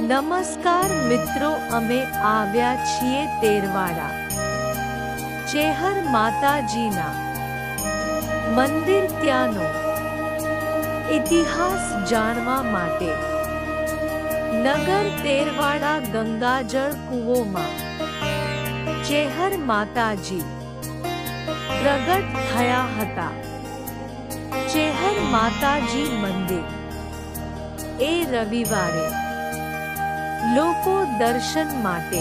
નમસ્કાર મિત્રો, અમે આવ્યા છીએ તેરવાડા. ચેહર માતાજીના. મંદિર ત્યાંનો. ઇતિહાસ જાણવા માટે. નગર તેરવાડા ગંગાજળ કૂવોમાં. ચેહર માતાજી. પ્રગટ થયા હતા. ચેહર માતાજી મંદિર. એ રવિવારે લોકો દર્શન માટે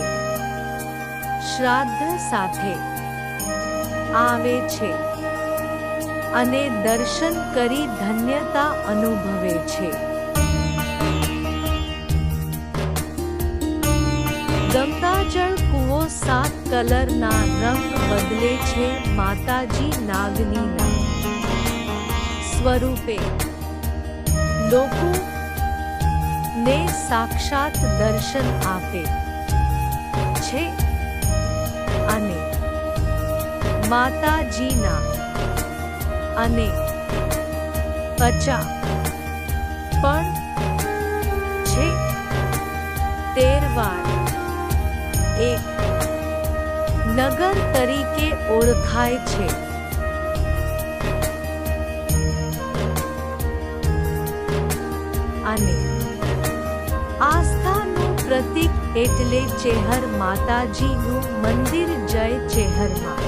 શ્રાદ્ધ સાથે આવે છે અને દર્શન કરી ધન્યતા અનુભવે છે. ગંગાજળ કૂવો સાત કલરના રંગ બદલે છે માતાજી નાગનીના સ્વરૂપે લોકો ને સાક્ષાત દર્શન આપે છે અને માતાજીના અને પચા પણ છે. તેરવાર એક નગર તરીકે ઓળખાય છે. અને આસ્થાનું પ્રતીક એટલે ચેહર માતાજીનું મંદિર જય ચેહરમાં.